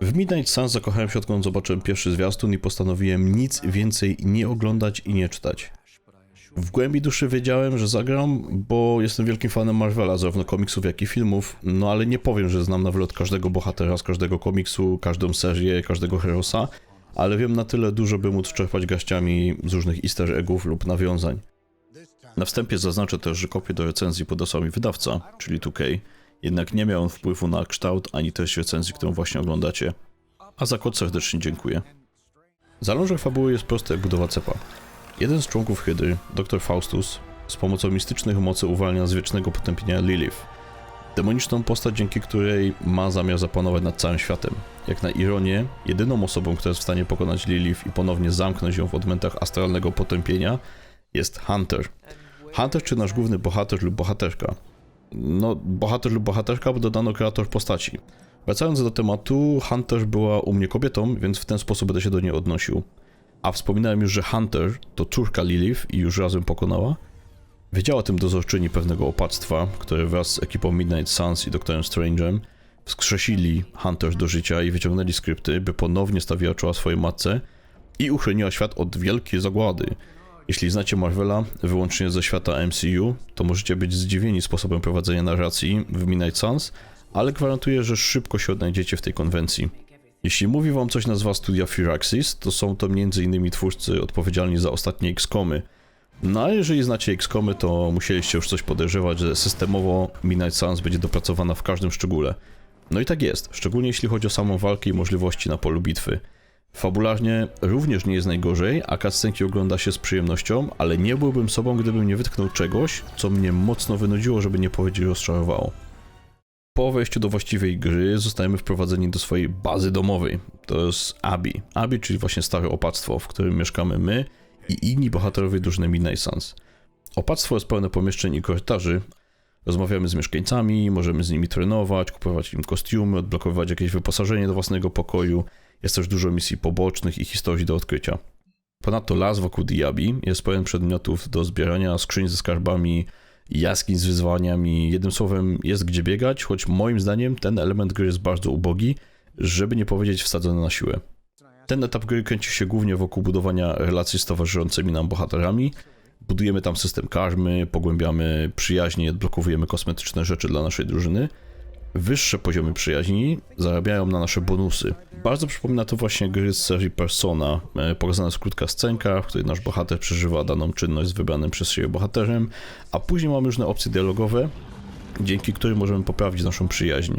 W Midnight Suns zakochałem się odkąd zobaczyłem pierwszy zwiastun i postanowiłem nic więcej nie oglądać i nie czytać. W głębi duszy wiedziałem, że zagram, bo jestem wielkim fanem Marvela, zarówno komiksów, jak i filmów, no ale nie powiem, że znam na wylot każdego bohatera z każdego komiksu, każdą serię, każdego herosa, ale wiem na tyle dużo, by móc czerpać garściami z różnych easter eggów lub nawiązań. Na wstępie zaznaczę też, że kopię do recenzji podesłał mi wydawca, czyli 2K, jednak nie miał on wpływu na kształt ani treść recenzji, którą właśnie oglądacie. A za kod serdecznie dziękuję. Zalążek fabuły jest prosty jak budowa cepa. Jeden z członków Hydry, dr Faustus, z pomocą mistycznych mocy uwalnia z wiecznego potępienia Lilith. Demoniczną postać, dzięki której ma zamiar zapanować nad całym światem. Jak na ironię, jedyną osobą, która jest w stanie pokonać Lilith i ponownie zamknąć ją w odmętach astralnego potępienia jest Hunter. Hunter czy nasz główny bohater lub bohaterka. No, bohater lub bohaterka, bo dodano kreator postaci. Wracając do tematu, Hunter była u mnie kobietą, więc w ten sposób będę się do niej odnosił. A wspominałem już, że Hunter to córka Lilith i już razem pokonała. Wiedziała tym dozorczyni pewnego opactwa, które wraz z ekipą Midnight Suns i doktorem Strange'em wskrzesili Hunter do życia i wyciągnęli skrypty, by ponownie stawiła czoła swojej matce i uchroniła świat od wielkiej zagłady. Jeśli znacie Marvela wyłącznie ze świata MCU, to możecie być zdziwieni sposobem prowadzenia narracji w Midnight Suns, ale gwarantuję, że szybko się odnajdziecie w tej konwencji. Jeśli mówi wam coś nazwa studia Firaxis, to są to m.in. twórcy odpowiedzialni za ostatnie X-komy. No a jeżeli znacie X-komy, to musieliście już coś podejrzewać, że systemowo Midnight Suns będzie dopracowana w każdym szczególe. No i tak jest, szczególnie jeśli chodzi o samą walkę i możliwości na polu bitwy. Fabularnie również nie jest najgorzej, a cutscenki ogląda się z przyjemnością, ale nie byłbym sobą, gdybym nie wytknął czegoś, co mnie mocno wynudziło, żeby nie powiedzieć rozczarowało. Po wejściu do właściwej gry zostajemy wprowadzeni do swojej bazy domowej. To jest Abbey. Abbey, czyli właśnie stare opactwo, w którym mieszkamy my i inni bohaterowie drużyny Midnight. Opactwo jest pełne pomieszczeń i korytarzy. Rozmawiamy z mieszkańcami, możemy z nimi trenować, kupować im kostiumy, odblokowywać jakieś wyposażenie do własnego pokoju. Jest też dużo misji pobocznych i historii do odkrycia. Ponadto las wokół Diabi jest pełen przedmiotów do zbierania, skrzyń ze skarbami, jaskiń z wyzwaniami. Jednym słowem, jest gdzie biegać, choć moim zdaniem ten element gry jest bardzo ubogi, żeby nie powiedzieć wsadzony na siłę. Ten etap gry kręci się głównie wokół budowania relacji z towarzyszącymi nam bohaterami. Budujemy tam system karmy, pogłębiamy przyjaźnie, odblokowujemy kosmetyczne rzeczy dla naszej drużyny. Wyższe poziomy przyjaźni zarabiają na nasze bonusy. Bardzo przypomina to właśnie gry z serii Persona. E, Pokazana jest krótka scenka, w której nasz bohater przeżywa daną czynność z wybranym przez siebie bohaterem, a później mamy różne opcje dialogowe, dzięki którym możemy poprawić naszą przyjaźń.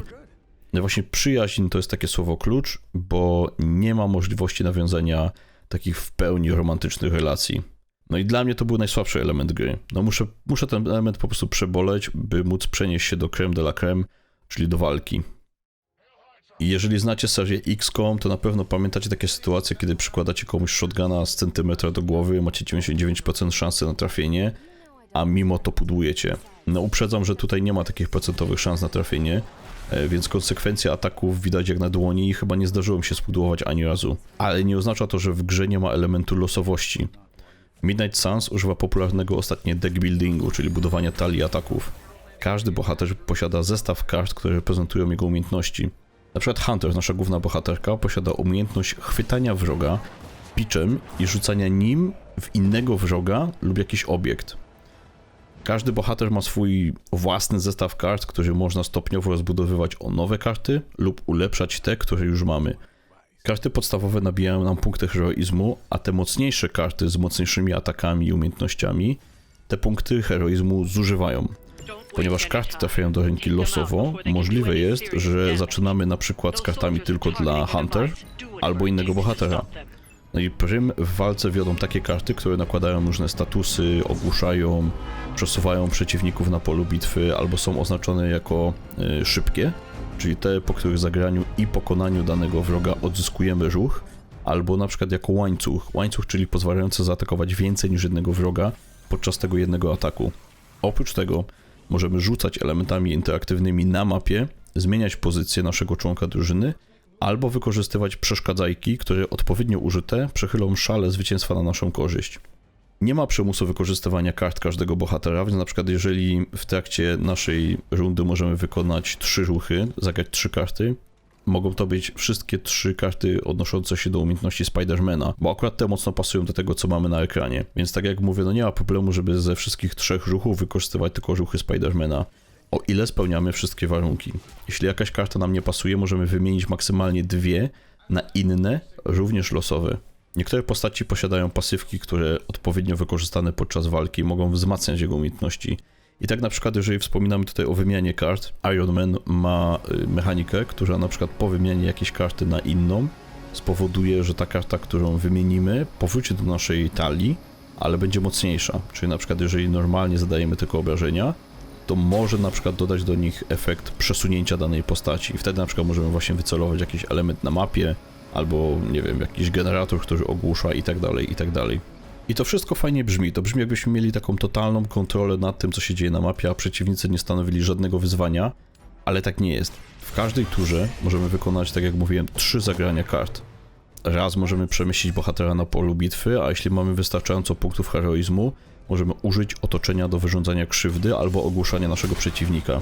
No właśnie przyjaźń to jest takie słowo klucz, bo nie ma możliwości nawiązania takich w pełni romantycznych relacji. No i dla mnie to był najsłabszy element gry. No muszę, muszę ten element po prostu przeboleć, by móc przenieść się do creme de la creme, czyli do walki. Jeżeli znacie serię XCOM, to na pewno pamiętacie takie sytuacje, kiedy przykładacie komuś shotguna z centymetra do głowy, macie 99% szansy na trafienie, a mimo to pudłujecie. No uprzedzam, że tutaj nie ma takich procentowych szans na trafienie, e, więc konsekwencje ataków widać jak na dłoni i chyba nie zdarzyło mi się spudłować ani razu. Ale nie oznacza to, że w grze nie ma elementu losowości. Midnight Suns używa popularnego ostatnio deck buildingu, czyli budowania talii ataków. Każdy bohater posiada zestaw kart, które reprezentują jego umiejętności. Na przykład Hunter, nasza główna bohaterka, posiada umiejętność chwytania wroga piczem i rzucania nim w innego wroga lub jakiś obiekt. Każdy bohater ma swój własny zestaw kart, który można stopniowo rozbudowywać o nowe karty lub ulepszać te, które już mamy. Karty podstawowe nabijają nam punkty heroizmu, a te mocniejsze karty z mocniejszymi atakami i umiejętnościami te punkty heroizmu zużywają. Ponieważ karty trafiają do ręki losowo, możliwe jest, że zaczynamy na przykład z kartami tylko dla Hunter albo innego bohatera. No i prym w walce wiodą takie karty, które nakładają różne statusy, ogłuszają, przesuwają przeciwników na polu bitwy albo są oznaczone jako y, szybkie, czyli te, po których zagraniu i pokonaniu danego wroga odzyskujemy ruch, albo na przykład jako łańcuch. Łańcuch, czyli pozwalający zaatakować więcej niż jednego wroga podczas tego jednego ataku. Oprócz tego możemy rzucać elementami interaktywnymi na mapie, zmieniać pozycję naszego członka drużyny, albo wykorzystywać przeszkadzajki, które odpowiednio użyte przechylą szale zwycięstwa na naszą korzyść. Nie ma przymusu wykorzystywania kart każdego bohatera, więc na przykład jeżeli w trakcie naszej rundy możemy wykonać trzy ruchy, zagrać trzy karty, mogą to być wszystkie trzy karty odnoszące się do umiejętności Spidermana, bo akurat te mocno pasują do tego, co mamy na ekranie. Więc tak jak mówię, no nie ma problemu, żeby ze wszystkich trzech ruchów wykorzystywać tylko ruchy Spidermana. O ile spełniamy wszystkie warunki. Jeśli jakaś karta nam nie pasuje, możemy wymienić maksymalnie dwie na inne, również losowe. Niektóre postaci posiadają pasywki, które odpowiednio wykorzystane podczas walki mogą wzmacniać jego umiejętności. I tak na przykład, jeżeli wspominamy tutaj o wymianie kart, Iron Man ma y, mechanikę, która na przykład po wymianie jakiejś karty na inną spowoduje, że ta karta, którą wymienimy, powróci do naszej talii, ale będzie mocniejsza. Czyli na przykład, jeżeli normalnie zadajemy tylko obrażenia, to może na przykład dodać do nich efekt przesunięcia danej postaci. I wtedy na przykład możemy właśnie wycelować jakiś element na mapie, albo nie wiem, jakiś generator, który ogłusza i tak dalej, i tak dalej. I to wszystko fajnie brzmi. To brzmi, jakbyśmy mieli taką totalną kontrolę nad tym, co się dzieje na mapie, a przeciwnicy nie stanowili żadnego wyzwania, ale tak nie jest. W każdej turze możemy wykonać, tak jak mówiłem, trzy zagrania kart. Raz możemy przemieścić bohatera na polu bitwy, a jeśli mamy wystarczająco punktów heroizmu, możemy użyć otoczenia do wyrządzania krzywdy albo ogłuszania naszego przeciwnika.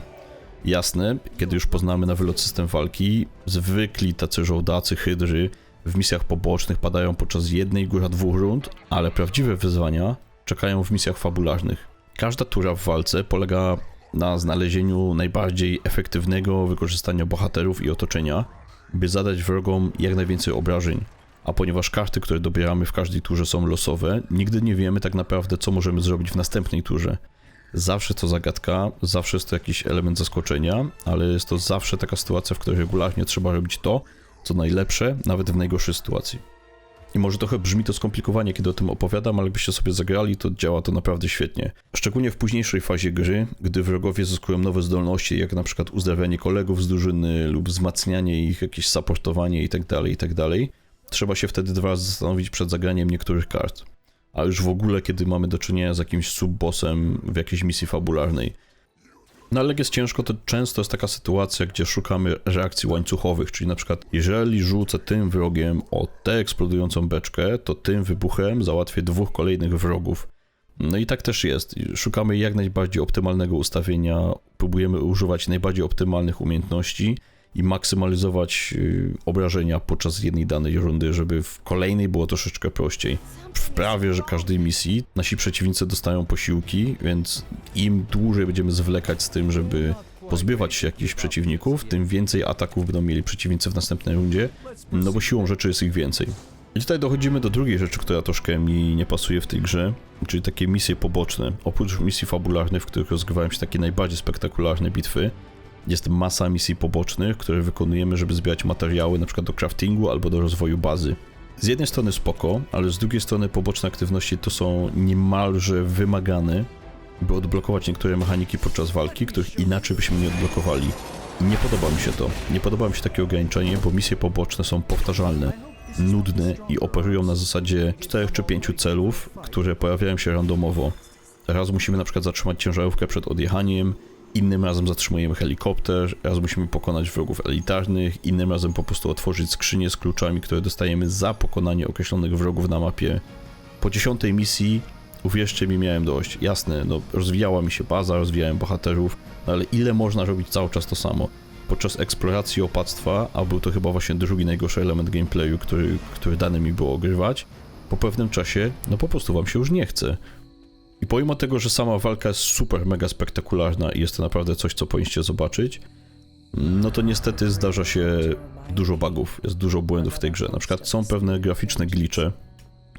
Jasne, kiedy już poznamy na wylot system walki, zwykli tacy żołdacy, hydry w misjach pobocznych padają podczas jednej, góra dwóch rund, ale prawdziwe wyzwania czekają w misjach fabularnych. Każda tura w walce polega na znalezieniu najbardziej efektywnego wykorzystania bohaterów i otoczenia, by zadać wrogom jak najwięcej obrażeń. A ponieważ karty, które dobieramy w każdej turze są losowe, nigdy nie wiemy tak naprawdę, co możemy zrobić w następnej turze. Zawsze to zagadka, zawsze jest to jakiś element zaskoczenia, ale jest to zawsze taka sytuacja, w której regularnie trzeba robić to, co najlepsze, nawet w najgorszej sytuacji. I może trochę brzmi to skomplikowanie, kiedy o tym opowiadam, ale jakbyście sobie zagrali, to działa to naprawdę świetnie. Szczególnie w późniejszej fazie gry, gdy wrogowie zyskują nowe zdolności, jak na przykład uzdrawianie kolegów z drużyny lub wzmacnianie ich, jakieś supportowanie itd., itd., trzeba się wtedy dwa razy zastanowić przed zagraniem niektórych kart. A już w ogóle, kiedy mamy do czynienia z jakimś subbossem w jakiejś misji fabularnej. No ale jak jest ciężko, to często jest taka sytuacja, gdzie szukamy reakcji łańcuchowych, czyli na przykład jeżeli rzucę tym wrogiem o tę eksplodującą beczkę, to tym wybuchem załatwię dwóch kolejnych wrogów. No i tak też jest. Szukamy jak najbardziej optymalnego ustawienia, próbujemy używać najbardziej optymalnych umiejętności i maksymalizować y, obrażenia podczas jednej danej rundy, żeby w kolejnej było troszeczkę prościej. W prawie, że każdej misji nasi przeciwnicy dostają posiłki, więc im dłużej będziemy zwlekać z tym, żeby pozbywać się jakichś przeciwników, tym więcej ataków będą mieli przeciwnicy w następnej rundzie, no bo siłą rzeczy jest ich więcej. I tutaj dochodzimy do drugiej rzeczy, która troszkę mi nie pasuje w tej grze, czyli takie misje poboczne. Oprócz misji fabularnych, w których rozgrywają się takie najbardziej spektakularne bitwy, jest masa misji pobocznych, które wykonujemy, żeby zbierać materiały przykład do craftingu albo do rozwoju bazy. Z jednej strony spoko, ale z drugiej strony poboczne aktywności to są niemalże wymagane, by odblokować niektóre mechaniki podczas walki, których inaczej byśmy nie odblokowali. Nie podoba mi się to. Nie podoba mi się takie ograniczenie, bo misje poboczne są powtarzalne, nudne i operują na zasadzie 4 czy 5 celów, które pojawiają się randomowo. Raz musimy na przykład zatrzymać ciężarówkę przed odjechaniem, innym razem zatrzymujemy helikopter, raz musimy pokonać wrogów elitarnych, innym razem po prostu otworzyć skrzynię z kluczami, które dostajemy za pokonanie określonych wrogów na mapie. Po dziesiątej misji, uwierzcie mi, miałem dość. Jasne, no rozwijała mi się baza, rozwijałem bohaterów, no ale ile można robić cały czas to samo? Podczas eksploracji opactwa, a był to chyba właśnie drugi najgorszy element gameplayu, który, który dane mi było ogrywać, po pewnym czasie, no po prostu wam się już nie chce. I pomimo tego, że sama walka jest super mega spektakularna i jest to naprawdę coś, co powinniście zobaczyć, no to niestety zdarza się dużo bugów, jest dużo błędów w tej grze. Na przykład są pewne graficzne glicze,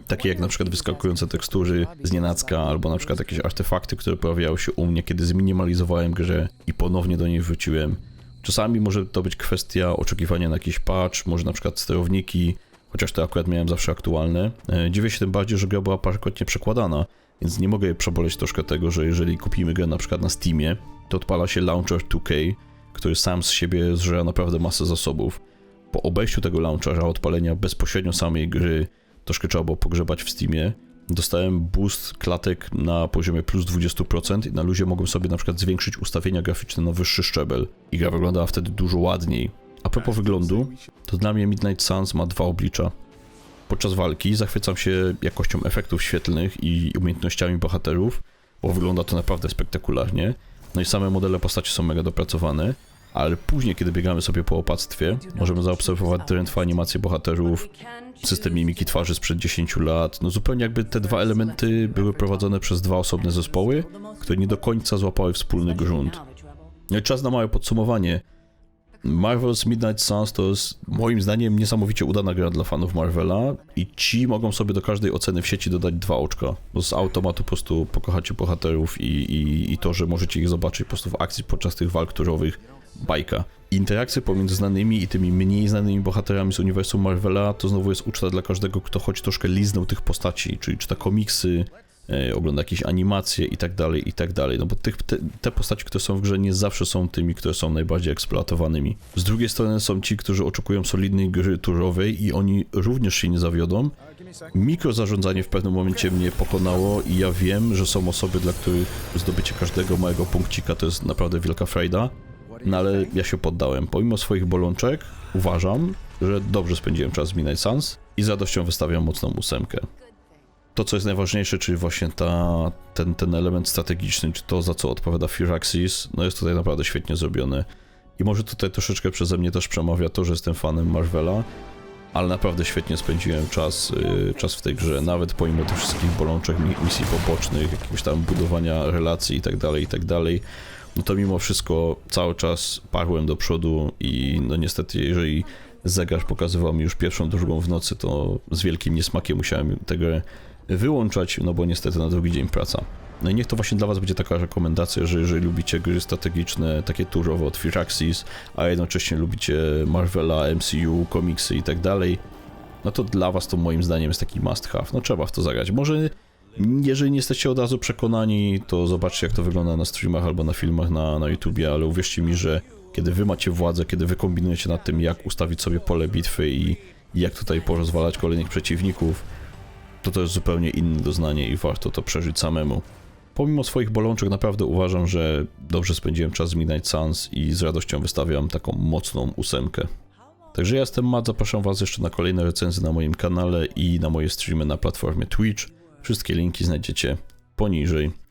takie jak na przykład wyskakujące tekstury z nienacka, albo na przykład jakieś artefakty, które pojawiały się u mnie, kiedy zminimalizowałem grę i ponownie do niej wróciłem. Czasami może to być kwestia oczekiwania na jakiś patch, może na przykład sterowniki, chociaż to akurat miałem zawsze aktualne. E, Dziwię się tym bardziej, że gra była parokrotnie przekładana, więc nie mogę przeboleć troszkę tego, że jeżeli kupimy grę na przykład na Steamie, to odpala się Launcher 2K, który sam z siebie zżera naprawdę masę zasobów. Po obejściu tego launchera, odpalenia bezpośrednio samej gry, troszkę trzeba było pogrzebać w Steamie, dostałem boost klatek na poziomie plus 20% i na luzie mogłem sobie na przykład zwiększyć ustawienia graficzne na wyższy szczebel. I gra wyglądała wtedy dużo ładniej. A propos wyglądu, to dla mnie Midnight Suns ma dwa oblicza. Podczas walki zachwycam się jakością efektów świetlnych i umiejętnościami bohaterów, bo wygląda to naprawdę spektakularnie. No i same modele postaci są mega dopracowane, ale później, kiedy biegamy sobie po opactwie, możemy zaobserwować drętwe animacje bohaterów, system mimiki twarzy sprzed 10 lat. No zupełnie jakby te dwa elementy były prowadzone przez dwa osobne zespoły, które nie do końca złapały wspólny grunt. No i czas na małe podsumowanie. Marvel's Midnight Suns to jest moim zdaniem niesamowicie udana gra dla fanów Marvela i ci mogą sobie do każdej oceny w sieci dodać dwa oczka, z automatu po prostu pokochacie bohaterów i, i, i to, że możecie ich zobaczyć po prostu w akcji podczas tych walk turowych, bajka. Interakcje pomiędzy znanymi i tymi mniej znanymi bohaterami z uniwersum Marvela to znowu jest uczta dla każdego, kto choć troszkę liznął tych postaci, czyli czyta komiksy, ogląda jakieś animacje i tak dalej, i tak dalej. No bo tych, te, te postaci, które są w grze, nie zawsze są tymi, które są najbardziej eksploatowanymi. Z drugiej strony są ci, którzy oczekują solidnej gry turowej i oni również się nie zawiodą. Mikrozarządzanie w pewnym momencie mnie pokonało i ja wiem, że są osoby, dla których zdobycie każdego małego punkcika to jest naprawdę wielka frajda. No ale ja się poddałem. Pomimo swoich bolączek uważam, że dobrze spędziłem czas z Midnight Suns i z radością wystawiam mocną ósemkę. To, co jest najważniejsze, czyli właśnie ta, ten, ten element strategiczny, czy to, za co odpowiada Firaxis, no jest tutaj naprawdę świetnie zrobione. I może tutaj troszeczkę przeze mnie też przemawia to, że jestem fanem Marvela, ale naprawdę świetnie spędziłem czas, y, czas w tej grze, nawet pomimo tych wszystkich bolączek, mi- misji pobocznych, jakiegoś tam budowania relacji i tak dalej, i tak. No to mimo wszystko cały czas parłem do przodu i no niestety, jeżeli zegar pokazywał mi już pierwszą, drugą w nocy, to z wielkim niesmakiem musiałem grę wyłączać, no bo niestety na drugi dzień praca. No i niech to właśnie dla was będzie taka rekomendacja, że jeżeli lubicie gry strategiczne, takie turowe od Firaxis, a jednocześnie lubicie Marvela, MCU, komiksy i tak dalej, no to dla was to moim zdaniem jest taki must have. No trzeba w to zagrać. Może jeżeli nie jesteście od razu przekonani, to zobaczcie jak to wygląda na streamach albo na filmach na, na YouTubie, ale uwierzcie mi, że kiedy wy macie władzę, kiedy wy kombinujecie nad tym, jak ustawić sobie pole bitwy i, jak tutaj porozwalać kolejnych przeciwników, to jest zupełnie inne doznanie i warto to przeżyć samemu. Pomimo swoich bolączek naprawdę uważam, że dobrze spędziłem czas z Midnight Suns i z radością wystawiam taką mocną ósemkę. Także ja jestem Matt, zapraszam was jeszcze na kolejne recenzje na moim kanale i na moje streamy na platformie Twitch. Wszystkie linki znajdziecie poniżej.